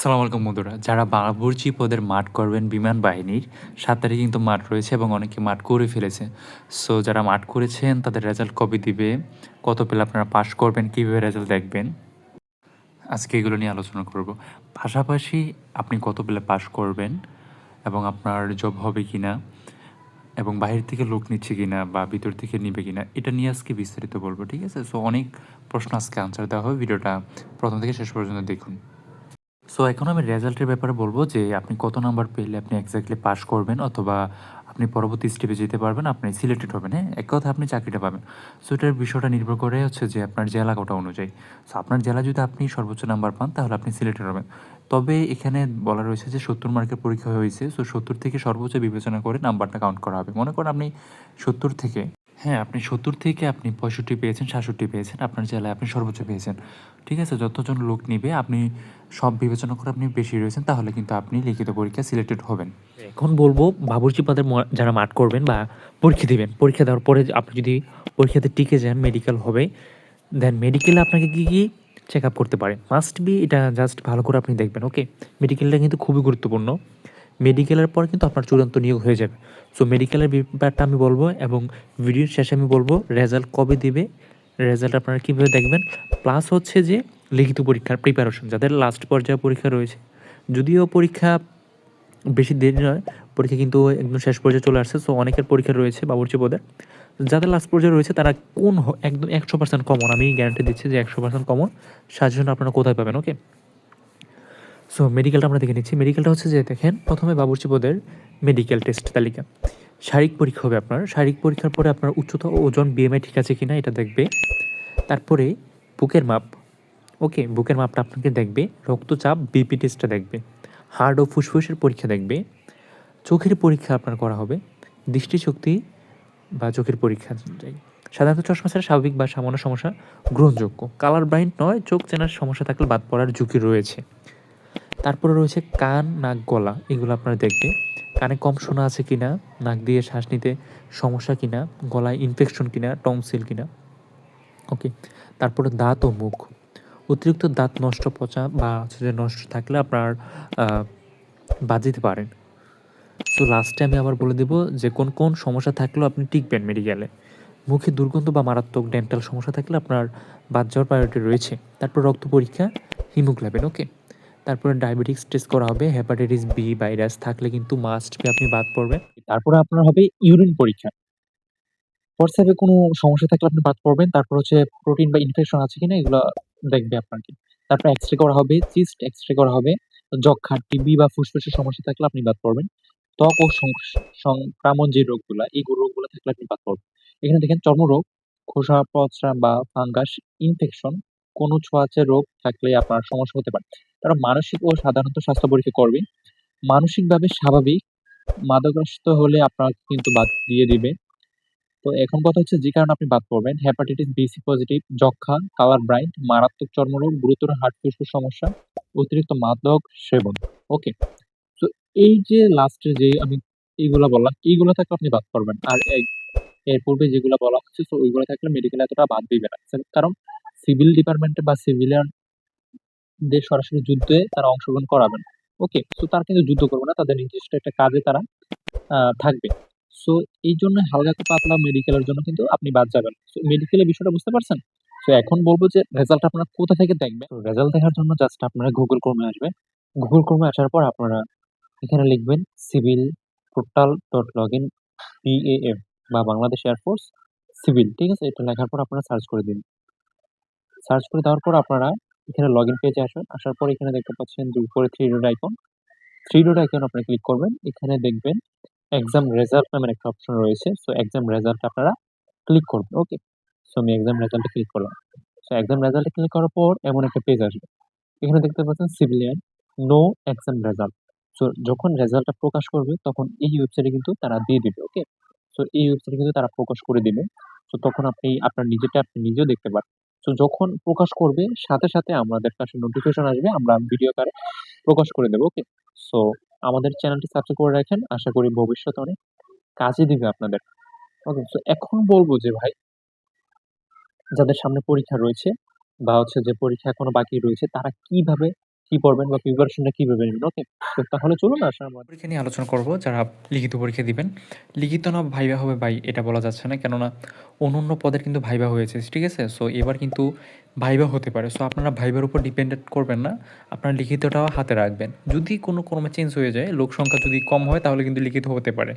আসসালামু আলাইকুম বন্ধুরা, যারা বাবুর্চি পদের মাঠ করবেন বিমান বাহিনীর সাত তারিখে কিন্তু মাঠ রয়েছে এবং অনেকে মাঠ করে ফেলেছে। সো যারা মাঠ করেছেন, তাদের রেজাল্ট কবে দিবে? কত পেলে আপনারা পাস করবেন? কীভাবে রেজাল্ট দেখবেন? আজকে এগুলো নিয়ে আলোচনা করব। পাশাপাশি আপনি কত পেলে পাস করবেন এবং আপনার জব হবে কি না এবং বাইরে থেকে লোক নিচ্ছে কি না বা ভিতর থেকে নিবে কিনা, এটা নিয়ে আজকে বিস্তারিত বলব, ঠিক আছে? সো অনেক প্রশ্ন আজকে আনসার দেওয়া হবে। ভিডিওটা প্রথম থেকে শেষ পর্যন্ত দেখুন। সো এখন আমি রেজাল্টের ব্যাপারে বলব যে, আপনি কত নাম্বার পেলে আপনি এক্স্যাক্টলি পাস করবেন অথবা আপনি পরবর্তী স্টেপে যেতে পারবেন, আপনি সিলেক্টেড হবেন হ্যাঁ? এক কথা আপনি চাকরিটা পাবেন। সো এটার বিষয়টা নির্ভর করে হচ্ছে যে আপনার জেলা কোটা অনুযায়ী। সো আপনার জেলা যদি আপনি সর্বোচ্চ নাম্বার পান, তাহলে আপনি সিলেক্টেড হবেন। তবে এখানে বলা রয়েছে যে, সত্তর মার্কের পরীক্ষা হয়েছে। সো সত্তর থেকে সর্বোচ্চ বিবেচনা করে নাম্বারটা কাউন্ট করা হবে। মনে করেন আপনি সত্তর থেকে হ্যাঁ আপনি সত্তর থেকে আপনি পঁয়ষট্টি পেয়েছেন, সাতষট্টি পেয়েছেন, আপনার জেলায় আপনি সর্বোচ্চ পেয়েছেন। ঠিক আছে, যতজন লোক নিবে, আপনি সব বিবেচনা করে আপনি বেশি রয়েছেন, তাহলে কিন্তু আপনি লিখিত পরীক্ষা সিলেক্টেড হবেন। এখন বলব, বাবুর্চি পদের যারা মাঠ করবেন বা পরীক্ষা দিবেন, পরীক্ষা দেওয়ার পরে আপনি যদি পরীক্ষাতে টিকে যান মেডিকেল হবে দেন মেডিকেলে আপনাকে কী কী চেক আপ করতে পারে? মাস্ট বি এটা জাস্ট ভালো করে আপনি দেখবেন ওকে মেডিকেলটা কিন্তু খুবই গুরুত্বপূর্ণ। মেডিকেলের পর কিন্তু আপনার চূড়ান্ত নিয়োগ হয়ে যাবে। সো মেডিকেলের ব্যাপারটা আমি বলব এবং ভিডিওর শেষে আমি বলব রেজাল্ট কবে দিবে রেজাল্ট আপনারা কীভাবে দেখবেন প্লাস হচ্ছে যে লিখিত পরীক্ষার প্রিপারেশন যাদের লাস্ট পর্যায়ে পরীক্ষা রয়েছে। যদিও পরীক্ষা বেশি দেরি নয়, পরীক্ষা কিন্তু একদম শেষ পর্যায়ে চলে আসছে সো অনেকের পরীক্ষা রয়েছে বাবুর্চি পদের যাদের লাস্ট পর্যায়ে রয়েছে, তারা কোন একদম একশো পার্সেন্ট কমন আমি গ্যারান্টি দিচ্ছি যে একশো পার্সেন্ট কমন সাজেশন আপনারা কোথায় পাবেন ওকে সো মেডিকেলটা আমরা দেখে নিচ্ছি। মেডিকেলটা হচ্ছে যে, দেখেন, প্রথমে বাবুর্চি পদের মেডিকেল টেস্ট তালিকা। শারীরিক পরীক্ষা হবে আপনার। শারীরিক পরীক্ষার পরে আপনার উচ্চতা ও ওজন বিএমআই ঠিক আছে কিনা এটা দেখবে। তারপরে বুকের মাপ। ওকে বুকের মাপটা আপনাকে দেখবে। রক্তচাপ বিপি টেস্টটা দেখবে। হার্ট ও ফুসফুসের পরীক্ষা দেখবে। চোখের পরীক্ষা আপনার করা হবে। দৃষ্টিশক্তি বা চোখের পরীক্ষা। সাধারণত চশমা ছাড়া স্বাভাবিক বা সামান্য সমস্যা গ্রহণযোগ্য। কালার ব্রাইন্ড নয়, চোখ চেনার সমস্যা থাকলে বাদ পড়ার ঝুঁকি রয়েছে। তারপরে রয়েছে কান, নাক, গলা। এগুলো আপনারা দেখবে। কানে কম শোনা আছে কিনা, নাক দিয়ে শ্বাস নিতে সমস্যা কিনা, গলায় ইনফেকশন কিনা টমসিল কিনা। ওকে তারপরে দাঁত ও মুখ। অতিরিক্ত দাঁত নষ্ট পচা বা যে নষ্ট থাকলে আপনার দিতে পারেন। সো লাস্টে আমি আবার বলে দেব যে কোন কোন সমস্যা থাকলেও আপনি টিকবেন মেডিকেলে মুখে দুর্গন্ধ বা মারাত্মক ডেন্টাল সমস্যা থাকলে আপনার বাদ যাওয়ার প্রায়োরিটি রয়েছে। তারপর রক্ত পরীক্ষা হিমোগ্লোবিন ওকে তারপরে ডায়াবেটিক্স টেস্ট করা হবে হেপাটাইটিস বি ভাইরাস থাকলে কিন্তু মাস্ট বি আপনি বাদ পড়বেন। তারপরে আপনার হবে ইউরিন পরীক্ষা। হোয়াটসঅ্যাপে কোনো সমস্যা থাকলে আপনি বাদ পড়বেন, তারপর হচ্ছে প্রোটিন বা ইনফেকশন আছে কিনা এগুলো দেখবে আপনাকে। তারপর এক্স রে করা হবে চিস্ট এক্স রে করা হবে যক্ষা টিবি বা ফুসফুসের সমস্যা থাকলে আপনি বাদ পড়বেন। ত্বক ও সং- সংক্রামক যে রোগগুলা, এই রোগগুলো থাকলে আপনি বাদ পড়বেন। এখানে দেখেন চর্মরোগ, খোসা, পচরা বা ফাঙ্গাস ইনফেকশন কোনো ছোঁয়াচে রোগ থাকলে আপনার সমস্যা হতে পারে। তারা মানসিক ও সাধারণত স্বাস্থ্য পরীক্ষা করবে মানসিকভাবে স্বাভাবিক মাদকাসক্ত হলে আপনার কিন্তু বাদ দিয়ে দিবে। তো এখন কথা হচ্ছে যে কারণে আপনি বাদ পড়বেন। হেপাটাইটিস বি সি পজিটিভ যক্ষা কালার ব্রাইট মারাত্মক চর্মরোগ, গুরুতর হার্ট ফুসফুস সমস্যা, অতিরিক্ত মাদক সেবন। ওকে তো এই যে লাস্টে যে আমি এইগুলো বললাম, এইগুলো থাকলে আপনি বাদ পড়বেন। আর এর পূর্বে যেগুলো বলা হচ্ছে, তো ওইগুলো থাকলে মেডিকেল এতটা বাদ দিবে না। কারণ সিভিল ডিপার্টমেন্টে বা সিভিলিয়ান দের সরাসরি যুদ্ধে তারা অংশগ্রহণ করাবেন। ওকে তো তারা কিন্তু যুদ্ধ করবে না, তাদের নির্দিষ্ট একটা কাজে তারা থাকবে। সো এই জন্য হালকা পাতলা মেডিকেলের জন্য কিন্তু আপনি বাদ যাবেন। সো মেডিকেলের বিষয়টা বুঝতে পারছেন? তো এখন বলব যে রেজাল্ট আপনারা কোথা থেকে দেখবেন? রেজাল্ট দেখার জন্য জাস্ট আপনারা গুগল ক্রোমে আসবেন। গুগল ক্রোমে আসার পর আপনারা এখানে লিখবেন civil portal dot log in BAF বা বাংলাদেশ এয়ারফোর্স সিভিল ঠিক আছে? এটা লেখার পর আপনারা সার্চ করে দিন। সার্চ করে দেওয়ার পর আপনারা এখানে লগ ইন পেজে আসবেন আসার পর এখানে দেখতে পাচ্ছেন যে উপরে three dot icon three dot icon আপনি ক্লিক করবেন। এখানে দেখবেন এক্সাম রেজাল্ট নামের একটা অপশন রয়েছে। সো এক্সাম রেজাল্ট আপনারা ক্লিক করবেন। ওকে সো আমি এক্সাম রেজাল্টে ক্লিক করলাম। সো এক্সাম রেজাল্টে ক্লিক করার পর এমন একটা পেজ আসবে। এখানে দেখতে পাচ্ছেন civilian no exam result so যখন রেজাল্টটা প্রকাশ করবে, তখন এই ওয়েবসাইটে কিন্তু তারা দিয়ে দিবে। ওকে সো এই ওয়েবসাইটে কিন্তু তারা প্রকাশ করে দিবে। সো তখন আপনি আপনার নিজেরটা আপনি নিজেও দেখতে পারেন সো যখন প্রকাশ করবে, সাথে সাথে আমাদের কাছে নোটিফিকেশন আসবে, আমরা ভিডিও কারে প্রকাশ করে দেবো ওকে সো আমাদের চ্যানেলটি সাবস্ক্রাইব করে রাখেন, আশা করি ভবিষ্যতে অনেক কাজে দিবে আপনাদের। ওকে সো এখন বলব যে ভাই, যাদের সামনে পরীক্ষা রয়েছে, বা হচ্ছে যে পরীক্ষা এখনও বাকি রয়েছে, তারা কীভাবে কি পড়বেন বা প্রিপারেশনটা কীভাবে নেবেন? ওকে তো তাহলে চলুন আসা আমার। পরীক্ষা নিয়ে আলোচনা করব, যারা লিখিত পরীক্ষা দিবেন। লিখিত না, ভাইবা হবে ভাই, এটা বলা যাচ্ছে না। কেননা অন্য অন্য পদের কিন্তু ভাইবা হয়েছে, ঠিক আছে? সো এবার কিন্তু ভাইবা হতে পারে। সো আপনারা ভাইবার উপর ডিপেন্ডেন্ট করবেন না। আপনার লিখিতটাও হাতে রাখবেন। যদি কোনো ক্রমে চেঞ্জ হয়ে যায়, লোক সংখ্যা যদি কম হয়, তাহলে কিন্তু লিখিত হতে পারে।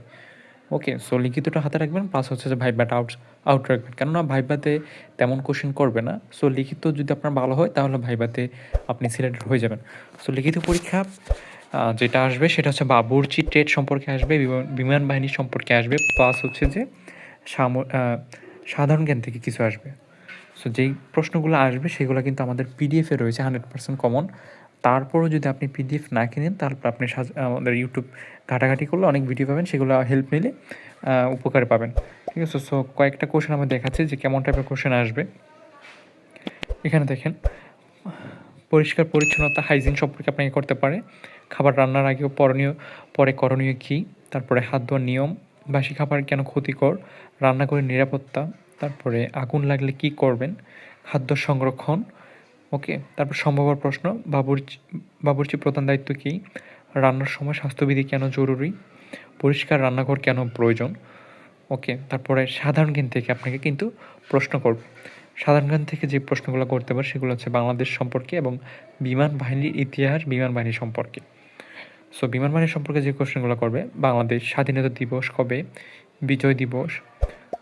ওকে সো লিখিতটা হাতে রাখবেন প্লাস হচ্ছে যে ভাইবাটা আউট আউট রাখবেন। কেননা ভাইবাতে তেমন কোশ্চেন করবে না। সো লিখিত যদি আপনার ভালো হয়, তাহলে ভাইবাতে আপনি সিলেক্টেড হয়ে যাবেন। সো লিখিত পরীক্ষা যেটা আসবে, সেটা হচ্ছে বাবুর্চি ট্রেড সম্পর্কে আসবে, বিমান- বাহিনী সম্পর্কে আসবে প্লাস হচ্ছে যে সাম- সাধারণ জ্ঞান থেকে কিছু আসবে। সো যেই প্রশ্নগুলো আসবে, সেগুলো কিন্তু আমাদের পিডিএফে রয়েছে হান্ড্রেড পার্সেন্ট কমন তারপরও যদি আপনি পিডিএফ না কিনেন, তারপর আপনি আমাদের ইউটিউব ঘাটাঘাটি করলে অনেক ভিডিও পাবেন, সেগুলো হেল্প নিলে উপকারে পাবেন। ঠিক আছে? সো কয়েকটা কোশ্চেন আমরা দেখাচ্ছি যে কেমন টাইপের কোশ্চেন আসবে। এখানে দেখেন, পরিষ্কার, পরিচ্ছন্নতা হাইজিন সম্পর্কে আপনাকে করতে পারে। খাবার রান্নার আগে ও করণীয় পরে করণীয় কী? তারপরে হাত ধোয়ার নিয়ম, বাসি খাবার কেন ক্ষতিকর? রান্না করে নিরাপত্তা, তারপরে আগুন লাগলে কি করবেন? খাদ্য সংরক্ষণ ওকে, তারপর সম্ভাব্য প্রশ্ন, বাবুর্চি বাবুর্চি প্রধান দায়িত্ব কী? রান্নার সময় স্বাস্থ্যবিধি কেন জরুরি? পরিষ্কার রান্নাঘর কেন প্রয়োজন? ওকে, তারপরে সাধারণ জ্ঞান থেকে আপনাকে কিন্তু প্রশ্ন করবে। সাধারণ জ্ঞান থেকে যে প্রশ্নগুলো করতে পারে সেগুলো হচ্ছে বাংলাদেশ সম্পর্কে এবং বিমান বাহিনীর ইতিহাস, বিমান বাহিনী সম্পর্কে। সো বিমান বাহিনী সম্পর্কে যে কোশ্চেনগুলো করবে, বাংলাদেশ স্বাধীনতা দিবস কবে? বিজয় দিবস?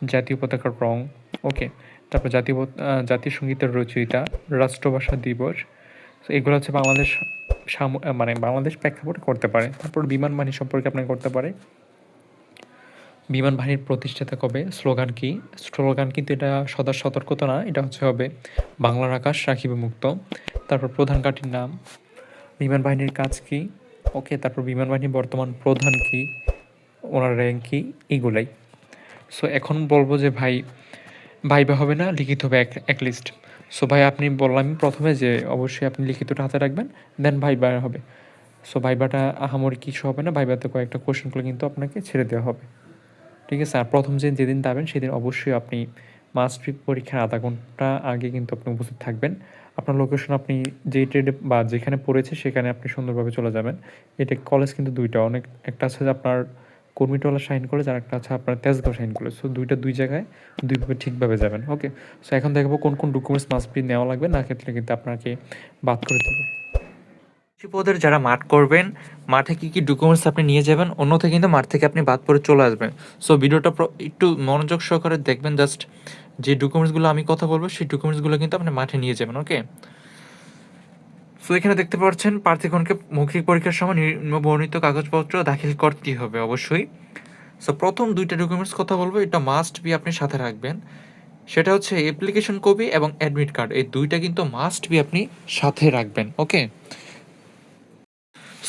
জাতীয় পতাকার রং? ওকে তারপর জাতীয় জাতীয় সঙ্গীতের রচয়িতা, রাষ্ট্রভাষা দিবস। এগুলো হচ্ছে বাংলাদেশ সাম- মানে বাংলাদেশ প্রেক্ষাপটে করতে পারে। তারপর বিমান বাহিনী সম্পর্কে আপনাকে করতে পারে। বিমান বাহিনীর প্রতিষ্ঠাতা কবে? স্লোগান কি? স্লোগান কিন্তু এটা সদা সতর্কতা না, এটা হচ্ছে হবে বাংলার আকাশ রাখিবে মুক্ত। তারপর প্রধান ঘাটির নাম। বিমান বাহিনীর কাজ কি? ওকে, তারপর বিমান বাহিনীর বর্তমান প্রধান কি? ওনার র্যাঙ্ক কি? এইগুলাই সো এখন বলব যে ভাই ভাইবা হবে না, লিখিত হবে এক এক লিস্ট সো ভাই, আপনি বললাম প্রথমে যে অবশ্যই আপনি লিখিতটা হাতে রাখবেন দেন ভাইবা হবে। সো ভাইবাটা আহামরি কিছু হবে না, ভাইবাতে কয়েকটা কোশ্চেনগুলো কিন্তু আপনাকে ছেড়ে দেওয়া হবে। ঠিক আছে? আর প্রথম যে যেদিন যাবেন, সেদিন অবশ্যই আপনি মাস্ট্রিক পরীক্ষার আধা ঘণ্টা আগে কিন্তু আপনি উপস্থিত থাকবেন। আপনার লোকেশন আপনি যেই ট্রেডে বা যেখানে পড়েছে, সেখানে আপনি সুন্দরভাবে চলে যাবেন। এটা কলেজ কিন্তু দুইটা, অনেক একটা আছে যে আপনার কর্মীটোলা সাইন কলেজ আর একটা আছে আপনার তেজগাঁও সাইন কলেজ সো দুইটা দুই জায়গায় দুইভাবে ঠিকভাবে যাবেন। ওকে সো এখন দেখাবো কোন কোন ডকুমেন্টস মাস্ট বি নেওয়া লাগবে। না ক্ষেত্রে কিন্তু আপনাকে বাদ করে দেবো। পদের যারা মাঠ করবেন, মাঠে কি কি ডকুমেন্টস আপনি নিয়ে যাবেন অন্যথায় কিন্তু মাঠ থেকে আপনি বাদ পড়ে চলে আসবেন। সো ভিডিওটা একটু মনোযোগ সহকারে দেখবেন। জাস্ট যে ডকুমেন্টসগুলো আমি কথা বলব, সেই ডকুমেন্টসগুলো কিন্তু আপনি মাঠে নিয়ে যাবেন। ওকে সো এখানে দেখতে পাচ্ছেন প্রার্থীগণকে মৌখিক পরীক্ষার সময় নিম্ন বর্ণিত কাগজপত্র দাখিল করতেই হবে, অবশ্যই। সো প্রথম দুইটা ডকুমেন্টস কথা বলব, এটা মাস্ট বি আপনি সাথে রাখবেন। সেটা হচ্ছে অ্যাপ্লিকেশন কপি এবং অ্যাডমিট কার্ড এই দুইটা কিন্তু মাস্ট বি আপনি সাথে রাখবেন, ওকে?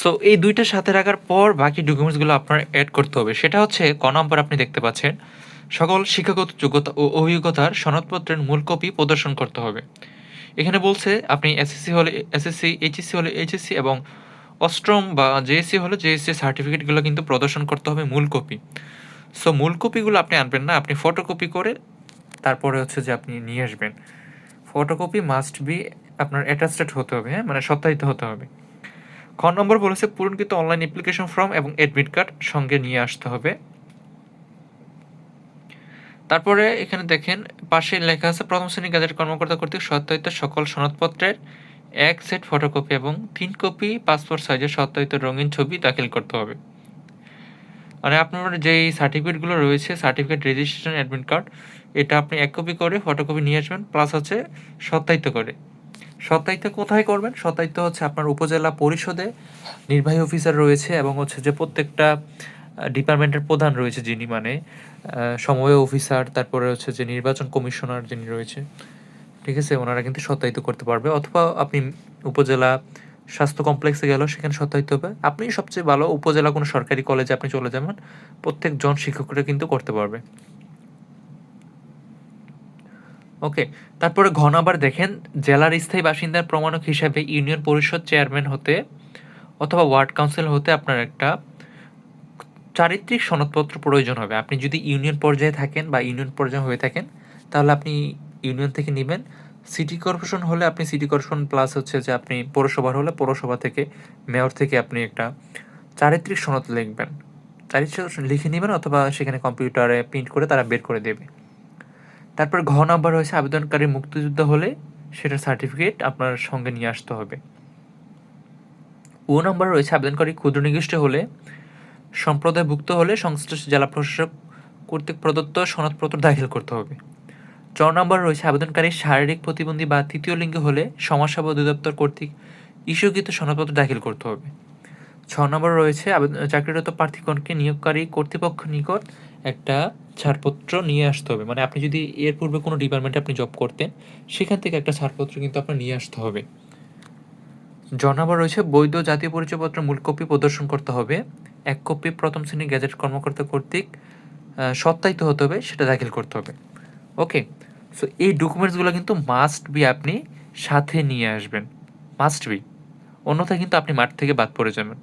সো এই দুইটা সাথে রাখার পর বাকি ডকুমেন্টসগুলো আপনার অ্যাড করতে হবে। সেটা হচ্ছে ক নম্বর আপনি দেখতে পাচ্ছেন। সকল শিক্ষাগত যোগ্যতা ও অভিজ্ঞতার সনদপত্রের মূল কপি প্রদর্শন করতে হবে। এখানে বলছে আপনি এসএসসি হলে এসএসসি এইচএসসি হলে এইচএসসি এবং অষ্টম বা জেএসসি হলে জেএসসি সার্টিফিকেটগুলো কিন্তু প্রদর্শন করতে হবে মূল কপি সো মূল কপিগুলো আপনি আনবেন না, আপনি ফটোকপি করে তারপরে হচ্ছে যে আপনি নিয়ে আসবেন। ফটোকপি মাস্ট বি আপনার অ্যাটাস্টেড হতে হবে হ্যাঁ? মানে সত্যায়িত হতে হবে। খ নম্বর বলেছে, পূরণকৃত অনলাইন অ্যাপ্লিকেশন ফর্ম এবং অ্যাডমিট কার্ড সঙ্গে নিয়ে আসতে হবে। তারপরে এখানে দেখেন, পাশে লেখা আছে, প্রথম শ্রেণি গাজেট কর্মকর্তা কর্তৃক সত্যায়িত সকল সনদপত্রের এক সেট ফটোকপি এবং তিন কপি পাসপোর্ট সাইজের সত্যায়িত রঙিন ছবি দাখিল করতে হবে। মানে আপনার যেই সার্টিফিকেটগুলো রয়েছে, সার্টিফিকেট রেজিস্ট্রেশন অ্যাডমিট কার্ড, এটা আপনি এক কপি করে ফটোকপি নিয়ে আসবেন, প্লাস হচ্ছে সত্যায়িত করে। সত্যায়িত কোথায় করবেন? সত্যায়িত হচ্ছে আপনার উপজেলা পরিষদে নির্বাহী অফিসার রয়েছে এবং হচ্ছে যে প্রত্যেকটা ডিপার্টমেন্টের প্রধান রয়েছে যিনি মানে সময় অফিসার, তারপরে হচ্ছে যে নির্বাচন কমিশনার যিনি রয়েছে, ঠিক আছে, ওনারা কিন্তু সত্যায়িত করতে পারবে। অথবা আপনি উপজেলা স্বাস্থ্য কমপ্লেক্সে গেলেও সেখানে সত্যায়িত হবে। আপনি সবচেয়ে ভালো উপজেলা কোনো সরকারি কলেজে আপনি চলে যাবেন, প্রত্যেক জন শিক্ষকরা কিন্তু করতে পারবে। ওকে, তারপরে ঘন আবার দেখেন, জেলার স্থায়ী বাসিন্দার প্রমাণক হিসাবে ইউনিয়ন পরিষদ চেয়ারম্যান হতে অথবা ওয়ার্ড কাউন্সিল হতে আপনার একটা চারিত্রিক সনদপত্র প্রয়োজন হবে। আপনি যদি ইউনিয়ন পর্যায়ে থাকেন বা ইউনিয়ন পর্যায়ে হয়ে থাকেন, তাহলে আপনি ইউনিয়ন থেকে নেবেন। সিটি কর্পোরেশন হলে আপনি সিটি কর্পোরেশন প্লাস হচ্ছে যে আপনি পৌরসভার হলে পৌরসভা থেকে মেয়র থেকে আপনি একটা চারিত্রিক সনদ লিখবেন। চারিত্রিক লিখে নেবেন অথবা সেখানে কম্পিউটারে প্রিন্ট করে তারা বের করে দেবে। তারপর ঘ নাম্বার হয়েছে আবেদনকারী মুক্তিযুদ্ধ হলে সেটার সার্টিফিকেট আপনার সঙ্গে নিয়ে আসতে হবে। ও নম্বর রয়েছে আবেদনকারী ক্ষুদ্র নির্দিষ্ট হলে সম্প্রদায়ভুক্ত হলে সংশ্লিষ্ট জেলা প্রশাসক কর্তৃক প্রদত্ত সনদপত্র দাখিল করতে হবে। চ নম্বর রয়েছে আবেদনকারী শারীরিক প্রতিবন্ধী বা তৃতীয় লিঙ্গ হলে সমাজসেবা অধিদপ্তর কর্তৃক ইস্যুকৃত সনদপত্র দাখিল করতে হবে। ছ নম্বর রয়েছে চাকরিরত প্রার্থীগণকে নিয়োগকারী কর্তৃপক্ষ নিকট একটা ছাড়পত্র নিয়ে আসতে হবে। মানে আপনি যদি এর পূর্বে কোনো ডিপার্টমেন্টে আপনি জব করতেন, সেখান থেকে একটা ছাড়পত্র কিন্তু আপনার নিয়ে আসতে হবে। জ নম্বর রয়েছে বৈধ জাতীয় পরিচয়পত্র মূল কপি প্রদর্শন করতে হবে। এক কপি প্রথম শ্রেণির গ্যাজেট কর্মকর্তা কর্তৃক সত্যায়িত হতে হবে, সেটা দাখিল করতে হবে। ওকে সো এই ডকুমেন্টসগুলো কিন্তু মাস্ট বি আপনি সাথে নিয়ে আসবেন। মাস্ট বি অন্যথায় কিন্তু আপনি মাঠ থেকে বাদ পড়ে যাবেন।